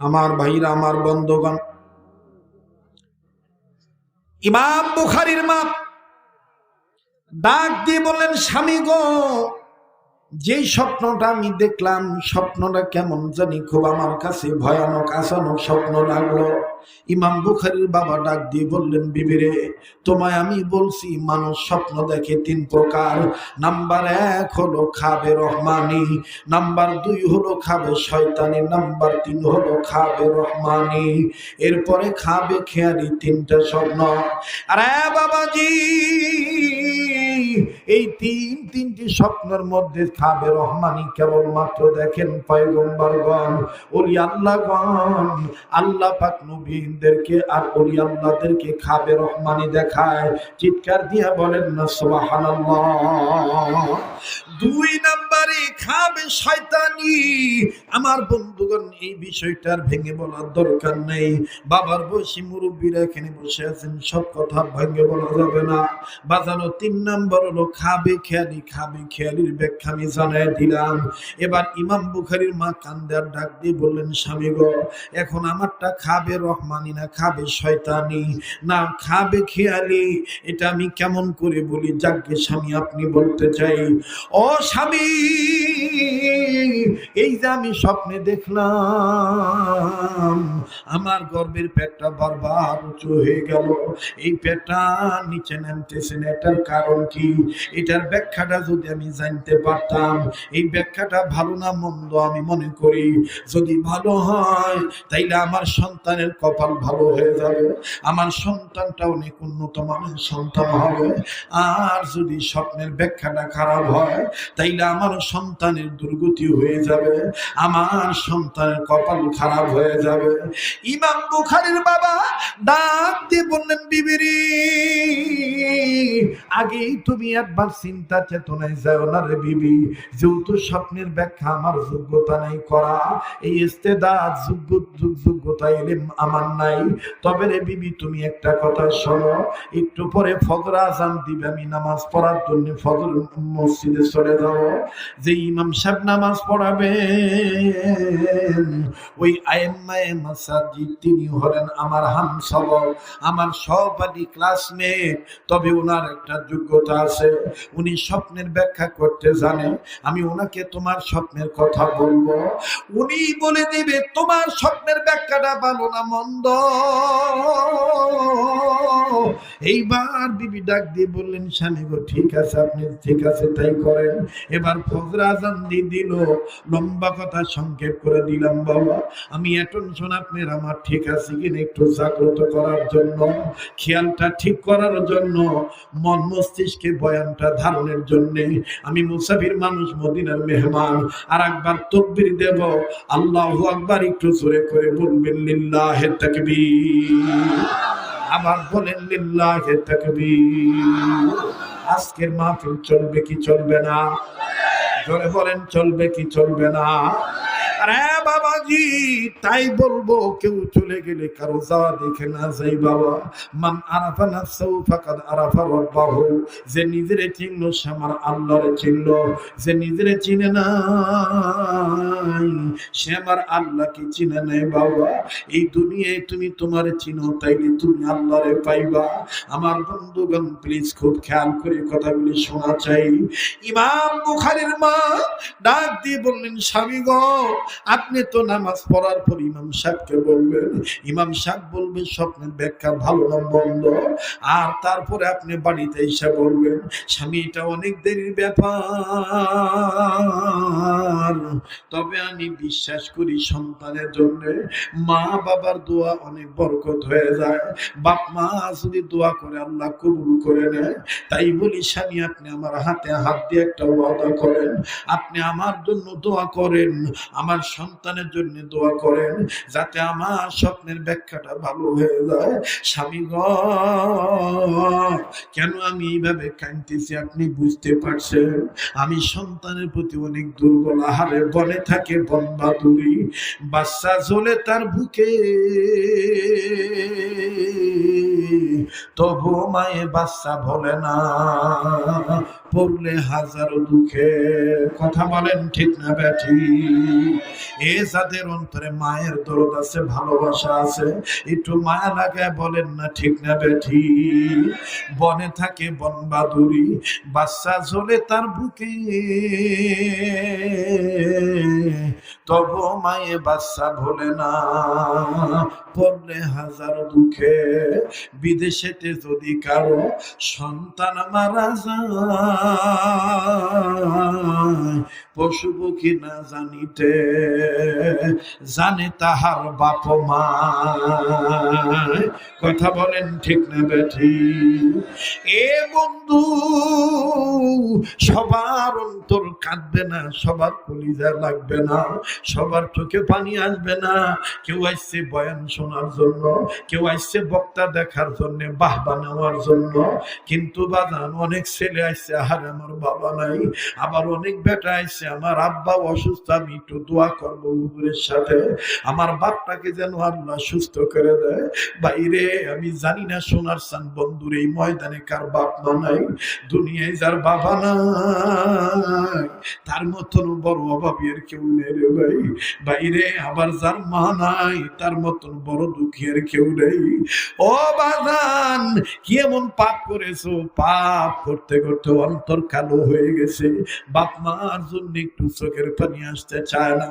আমার ভাইরা, আমার বন্ধুগণ। ইমাম বুখারির মা ডাক দিয়ে বললেন, স্বামী গো, যেই স্বপ্নটা আমি দেখলাম, স্বপ্নটা কেমন জানি খুব আমার কাছে ভয়ানক আসানক স্বপ্ন লাগল। ইমাম বুখারির বাবা ডাক দিয়ে বললেন, বিবিরে, তোমায় আমি বলছি, মানুষ স্বপ্ন দেখে তিন প্রকার। নাম্বার এক হলো খাবে রহমানি, নাম্বার দুই হলো খাবে শয়তানি, নাম্বার তিন হলো খাবে রহমানি। এরপরে খাবে খেয়ালি তিনটা স্বপ্ন। আরে বাবাজি! এই তিন তিনটি স্বপ্নের মধ্যে খাবে রহমানি কেবলমাত্র দেখেন পয়গম্বরগণ, ওলি আল্লাহগণ, আল্লাহ পাক নবীনদেরকে আর ওলি আল্লাহদেরকে খাবে রহমানি দেখায়। চিৎকার দিয়া বলেন না সোহান দুই নাম্বারে খাবে শয়তানি। আমার বন্ধুগণ, এই বিষয়টার ভেঙে বলার দরকার নেই। বাবার মুরব্বীরা এখানে বসে আছেন, সব কথা ভেঙে বলা যাবে না। বাজানো তিন নাম্বার হলো, খাবে খেয়ালি, খাবে খেয়ালির ব্যাখ্যা আমি জানাই দিলাম। এবার ইমাম বুখারির মা কান্দার ডাক দিয়ে বললেন, স্বামী গো, এখন আমারটা খাবে রহমানি না খাবে শয়তানি? না, খাবে খেয়ালি। এটা আমি কেমন করে বলি? যাকে স্বামী আপনি বলতে চাই। ও স্বামী এই যে আমি স্বপ্নে দেখলাম, আমার গর্বের পেটটা বারবার উঁচু হয়ে গেল। এই পেটটা নিচে নামতেছে না, এটার কারণ কি? এটার ব্যাখ্যাটা যদি আমি জানতে পারতাম, এই ব্যাখ্যাটা ভালো না মন্দ আমি মনে করি। যদি ভালো হয়, তাইলে আমার সন্তানের কপাল ভালো হয়ে যাবে। আমার সন্তানটা অনেক উন্নত মানের সন্তান হবে। আর যদি স্বপ্নের ব্যাখ্যাটা খারাপ হয়, তাইলে আমার সন্তানের দুর্গতি হয়ে যাবে, আমার সন্তানের কপাল খারাপ হয়ে যাবে। ইমাম বুখারির বাবা ডাক দিয়ে বললেন, বিবিরি, আগেই তুমি একবার চিন্তা চেতনায় যাও না রে বিবি। যেহেতু স্বপ্নের ব্যাখ্যা আমার যোগ্যতা নেই করা, এই ইস্তেদা যোগ্য যোগ- যোগ্যতা এলেম আমার নাই। তবে রে বিবি, তুমি একটা কথা শোনো, একটু পরে ফজর আজান দিবে, আমি নামাজ পড়ার জন্য ফজর মসজিদে চলে যাব। যে ইমাম সাহেব নামাজ পড়াবেন, ওই আইম্মায়ে মাসাজিদ তিনি হলেন আমার হামসব আমার সহপাঠী ক্লাসমেট। তবে ওনার একটা যোগ্যতা আছে, উনি স্বপ্নের ব্যাখ্যা করতে জানে, আমি ওনাকে তোমার স্বপ্নের কথা বলব। উনি বলে দিবে, তোমার স্বপ্নের ব্যাখ্যাটা ভালো না, মন্দ। এইবার বিবি ডাক দিয়ে বললেন স্বামী গো, ঠিক আছে, আপনি ঠিক আছে, তাই করেন। এবার লম্বা কথা সংক্ষেপ করে দিলাম, বাবা। আমি অ্যাটেনশন আপনার, আমার ঠিক আছে কিনা একটু জাগ্রত করার জন্য, খেয়ালটা ঠিক করার জন্য, মন মস্তিষ্কে বয়ানটা ধারণের জন্য। আমি মুসাফির মানুষ, মদিনার মেহমান। আর একবার তকবির দেব। আল্লাহ আকবার, একটু জোরে করে বলবেন, লিল্লাহে তাকবীর। আবার বলেন, লিল্লাহে তাকবীর। আজকের মাহফিল চলবে কি চলবে না? জোরে বলেন চলবে কি চলবে না? আরে বাবাজি, তাই বলব, কেউ চলে গেলে কারও যাওয়া দেখে না যাই বাবা। মান আরাফা নাফসাহু ফাকাদ আরাফা রাব্বাহু, যে নিজেরে চিনলো সে আমার আল্লাহরে চিনলো যে নিজেরে চিনে নাই, সে আমার আল্লাহকে চিনে নাই বাবা। এই দুনিয়ায় তুমি তোমার চিনো, তাইলে তুমি আল্লাহরে পাইবা। আমার বন্ধুগণ প্লিজ খুব খেয়াল করে কথাগুলি শোনা চাই। ইমাম বুখারীর মা ডাক দিয়ে বললেন, স্বামী গো আপনি তো নামাজ পড়ার পর ইমাম সাহেবকে বলবেন, ইমাম সাহেব বলবেন, স্বপ্নের ব্যাখ্যা ভালো না বন্ধ আর তারপরে আপনি বাড়িতে এসে বলবেন স্বামী এটা অনেক দেরির ব্যাপার। তবে আমি বিশ্বাস করি সন্তানের জন্য মা বাবার দোয়া অনেক বরকত হয়ে যায়। বাপ মা যদি দোয়া করে, আল্লাহ কবুল করে নেয়। তাই বলি, স্বামী, আপনি আমার হাতে হাত দিয়ে একটা ওয়াদা করেন। আপনি আমার জন্য দোয়া করেন। আমার সন্তানের জন্য দোয়া করেন যাতে আমার স্বপ্নের ব্যাখ্যাটা ভালো হয়ে যায়। স্বামী গ, কেন আমি এইভাবে কাঁদতেছি আপনি বুঝতে পারছেন? আমি সন্তানের প্রতি অনেক দুর্বল আহারে বনে থাকে, বন বাদুরি, বাচ্চা জ্বলে তার বুকে। তবু মায়ে বাচ্চা বলে না, পড়লে হাজারো দুঃখে। কথা বলেন ঠিক না ব্যাঠি এ যাদের অন্তরে মায়ের দরদ আছে, ভালোবাসা আছে। একটু মায়া লাগায় বলেন না, ঠিক না বেঠি। বনে থাকে বাচ্চা তার বুকে। তবু মায়ে বাচ্চা ভোলে না, পড়লে হাজার দুঃখে। বিদেশেতে যদি কারও সন্তান মারা যায় পশু পক্ষী না জানিতে জানে তাহার বাপ মা। কথা বলেন ঠিক না বেঠি? এ বন্ধু, সবার অন্তর কাঁদবে না, সবার কলিজা লাগবে না, সবার চোখে পানি আসবে না। কেউ আসছে বয়ান শোনার জন্য, কেউ আসছে বক্তা দেখার জন্য বাহবা নেওয়ার জন্য। কিন্তু বাজান, অনেক ছেলে আসছে, আহার আমার বাবা নাই। আবার অনেক বেটা আসছে, আমার আব্বা অসুস্থ, আমি একটু করব হুজুরের সাথে। আমার বাপটাকে যেন আল্লাহ সুস্থ করে দেয়। বাইরে আমি জানি না সোনার সান বন্ধুর এই ময়দানে কার বাপ নাই। দুনিয়ায় যার বাবা নাই, তার মতন বড় অভাবী আর কেউ নেই রে ভাই। বাইরে আবার যার মা নাই, তার মতন বড় দুঃখী আর কেউ নেই। ও বাদান কি এমন পাপ করেছ? পাপ করতে করতে অন্তর কালো হয়ে গেছে। বাপ মার জন্য একটু চোখের পানি আসতে চায় না।